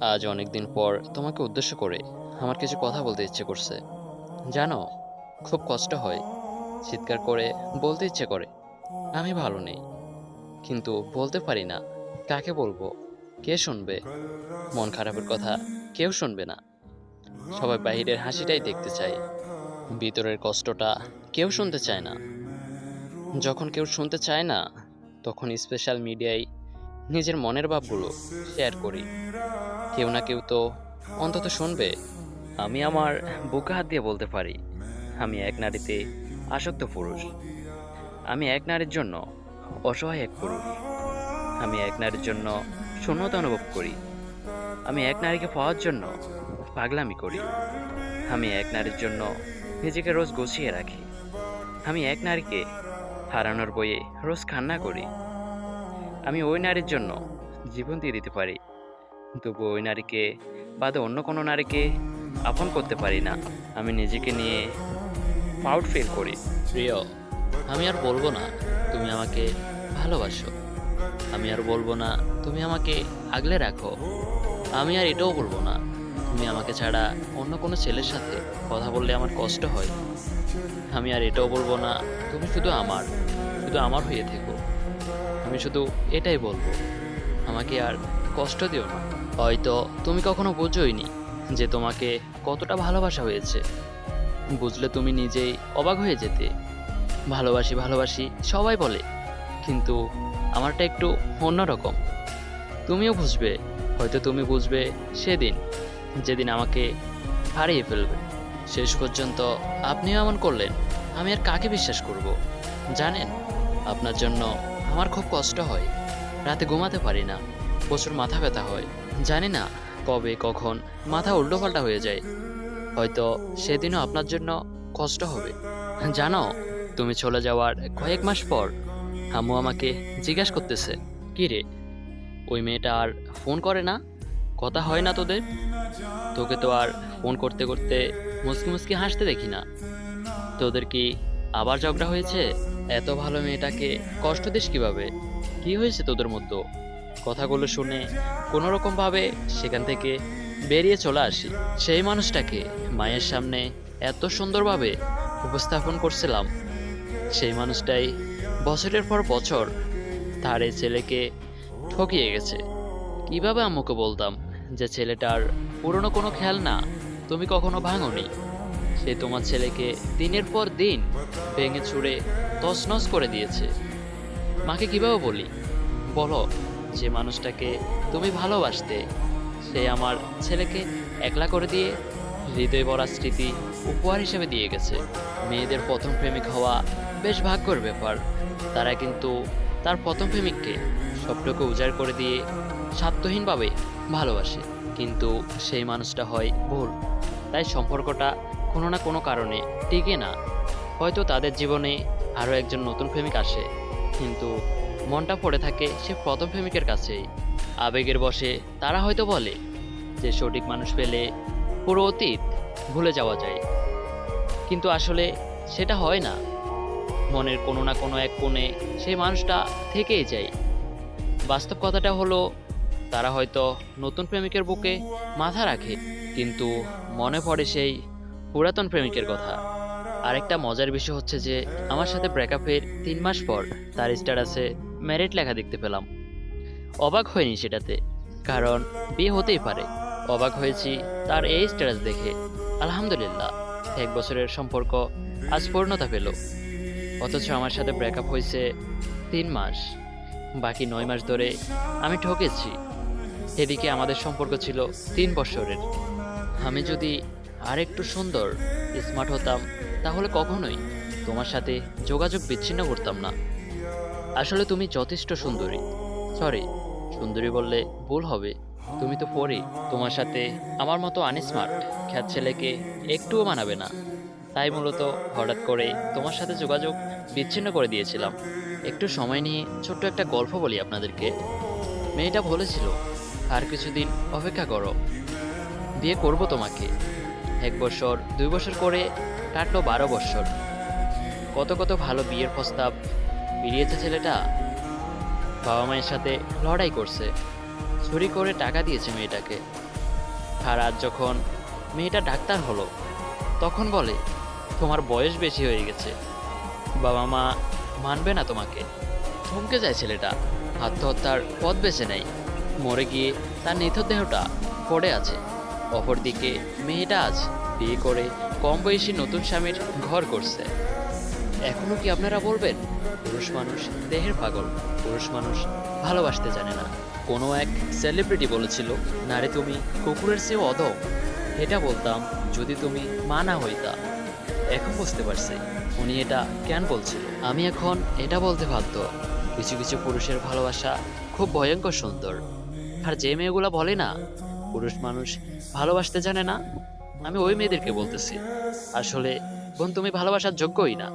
আজ অনেক দিন পর তোমাকে উদ্দেশ্য করে আমার কিছু কথা বলতে ইচ্ছে করছে। জানো, খুব কষ্ট হয়। চিৎকার করে বলতে ইচ্ছে করে। আমি ভালো নেই। কিন্তু বলতে পারি না কাকে বলব? কে শুনবে? মন খারাপের কথা কেউ শুনবে না। সবাই বাহিরের হাসিটাই দেখতে চায়। ভিতরের কষ্টটা কেউ শুনতে চায় না। যখন কেউ শুনতে চায় না, তখন স্পেশাল মিডিয়ায় নিজের মনের ভাবগুলো শেয়ার করি। কেউ না কেউ তো অন্তত শুনবে। আমি আমার বুকে হাত দিয়ে বলতে পারি, আমি এক নারীতে আসক্ত পুরুষ। আমি এক নারীর জন্য অসহায় এক পুরুষ। আমি এক নারীর জন্য শূন্যতা অনুভব করি। আমি এক নারীকে পাওয়ার জন্য পাগলামি করি। আমি এক নারীর জন্য নিজেকে রোজ গুছিয়ে রাখি। আমি এক নারীকে হারানোর বইয়ে রোজ কান্না করি। আমি ওই নারীর জন্য জীবন দিয়ে দিতে পারি। তবু ওই নারীকে বাদে অন্য কোনো নারীকে আপন করতে পারি না। আমি নিজেকে নিয়ে প্রাউড ফিল করি। প্রিয়, আমি আর বলব না তুমি আমাকে ভালোবাসো। আমি আর বলব না তুমি আমাকে আগলে রাখো। আমি আর এটাও বলব না তুমি আমাকে ছাড়া অন্য কোনো ছেলের সাথে কথা বললে আমার কষ্ট হয়। আমি আর এটাও বলব না তুমি শুধু আমার শুধু আমার হয়ে থেকো। আমি শুধু এটাই বলব। আমাকে আর কষ্ট দিও না। হয়তো তুমি কখনো বোঝোইনি যে তোমাকে কতটা ভালোবাসা হয়েছে। বুঝলে তুমি নিজেই অবাক হয়ে যেতে। ভালোবাসি ভালোবাসি সবাই বলে, কিন্তু আমারটা একটু অন্যরকম। তুমিও বুঝবে, হয়তো তুমি বুঝবে সেদিন, যেদিন আমাকে হারিয়ে ফেলবে। শেষ পর্যন্ত আপনিও এমন করলেন, আমি আর কাকে বিশ্বাস করব? জানেন, আপনার জন্য আমার খুব কষ্ট হয়, রাতে ঘুমাতে পারি না, প্রচুর মাথা ব্যথা হয়। জানি না কবে, কখন, মাথা উল্টোপাল্টা হয়ে যায়। হয়তো সেদিনও আপনার জন্য কষ্ট হবে। জানো, তুমি চলে যাওয়ার কয়েক মাস পর আম্মু আমাকে জিজ্ঞাসা করতেছে, কি রে, ওই মেয়েটা আর ফোন করে না? কথা হয় না তোদের? তোকে তো আর ফোন করতে করতে মুসকি মুসকি হাসতে দেখি না। তোদের কি আবার ঝগড়া হয়েছে? এত ভালো মেয়েটাকে কষ্ট দিস কীভাবে? কি হয়েছে তোদের মধ্যে কথাগুলো শুনে কোনোরকমভাবে সেখান থেকে বেরিয়ে চলে আসি। সেই মানুষটাকে মায়ের সামনে এত সুন্দরভাবে উপস্থাপন করছিলাম। সেই মানুষটাই বছরের পর বছর তার এই ছেলেকে ঠকিয়ে গেছে। কীভাবে আম্মুকে বলতাম যে ছেলেটার পুরনো কোনো খেয়াল না, তুমি কখনো ভাঙনি? সে তোমার ছেলেকে দিনের পর দিন ভেঙে ছুঁড়ে তছনছ করে দিয়েছে। মাকে কীভাবে বলি? বলো যে মানুষটাকে তুমি ভালোবাসতে, সে আমার ছেলেকে একলা করে দিয়ে হৃদয় ভরা স্মৃতি উপহার হিসেবে দিয়ে গেছে। মেয়েদের প্রথম প্রেমিক হওয়া বেশ ভাগ্যর ব্যাপার। তারা কিন্তু তার প্রথম প্রেমিককে সবটুকু উজাড় করে দিয়ে স্বার্থহীনভাবে ভালোবাসে। কিন্তু সেই মানুষটা হয় ভুল। তাই সম্পর্কটা কোনো না কোনো কারণে টিকে না। হয়তো তাদের জীবনে আরও একজন নতুন প্রেমিক আসে। কিন্তু মনটা পড়ে থাকে সে প্রথম প্রেমিকের কাছেই। আবেগের বসে তারা হয়তো বলে যে সঠিক মানুষ পেলে পুরো অতীত ভুলে যাওয়া যায়। কিন্তু আসলে সেটা হয় না। মনের কোনো না কোনো এক কোণে সেই মানুষটা থেকেই যায়। বাস্তব কথাটা হলো, তারা হয়তো নতুন প্রেমিকের বুকে মাথা রাখে, কিন্তু মনে পড়ে সেই পুরাতন প্রেমিকের কথা। আরেকটা মজার বিষয় হচ্ছে যে, আমার সাথে ব্রেকআপের তিন মাস পর তার স্ট্যাটাসে ম্যারিড লেখা দেখতে পেলাম। অবাক হয়নি সেটাতে, কারণ বিয়ে হতেই পারে। অবাক হয়েছি তার এই স্ট্যাটাস দেখে। আলহামদুলিল্লাহ, এক বছরের সম্পর্ক আজ পূর্ণতা পেল। অথচ আমার সাথে ব্রেকআপ হয়েছে তিন মাস। বাকি নয় মাস ধরে আমি ঠকেছি। এদিকে আমাদের সম্পর্ক ছিল তিন বছরের। আমি যদি আর একটু সুন্দর, স্মার্ট হতাম, তাহলে কখনোই। তোমার সাথে যোগাযোগ বিচ্ছিন্ন করতাম না। আসলে তুমি যথেষ্ট সুন্দরী। সরি সুন্দরী বললে ভুল হবে। তুমি তো পরে, তোমার সাথে আমার মতো আনস্মার্ট, খ্যাত ছেলেকে একটুও মানাবে না। তাই মূলত হঠাৎ করে তোমার সাথে যোগাযোগ বিচ্ছিন্ন করে দিয়েছিলাম। একটু সময় নিয়ে ছোট্ট একটা গল্প বলি আপনাদেরকে। মেয়েটা বলেছিল, আর কিছুদিন অপেক্ষা করো, বিয়ে করব তোমাকে। এক বছর, দুই বছর করে কাটলো বারো বছর। কত কত ভালো বিয়ের প্রস্তাব বেরিয়েছে ছেলেটা। বাবা মায়ের সাথে লড়াই করছে। চুরি করে টাকা দিয়েছে মেয়েটাকে। আর আজ যখন মেয়েটা ডাক্তার হলো, তখন বলে, তোমার বয়স বেশি হয়ে গেছে। বাবা মা মানবে না তোমাকে। থমকে যায় ছেলেটা। আত্মহত্যার পথ বেছে নেয়। মরে গিয়ে তার নিথর দেহটা পড়ে আছে। অপরদিকে মেয়েটা আজ বিয়ে করে কম বয়সী নতুন স্বামীর ঘর করছে। এখনও কি আপনারা বলবেন, পুরুষ মানুষ দেহের পাগল, পুরুষ মানুষ ভালোবাসতে জানে না। কোনো এক সেলিব্রিটি বলেছিল, নারে তুমি কুকুরের চেয়েও অদম এটা বলতাম, যদি তুমি মানা হইতা এখন বুঝতে পারছি, উনি এটা কেন বলছিল। আমি এখন এটা বলতে বাধ্য। কিছু কিছু পুরুষের ভালোবাসা খুব ভয়ঙ্কর সুন্দর। আর যে মেয়েগুলো বলে না পুরুষ মানুষ ভালোবাসতে জানে না? আমি ওই মেয়েদেরকে বলতেছি। আসলে বোন, তুমি ভালোবাসার যোগ্যই না।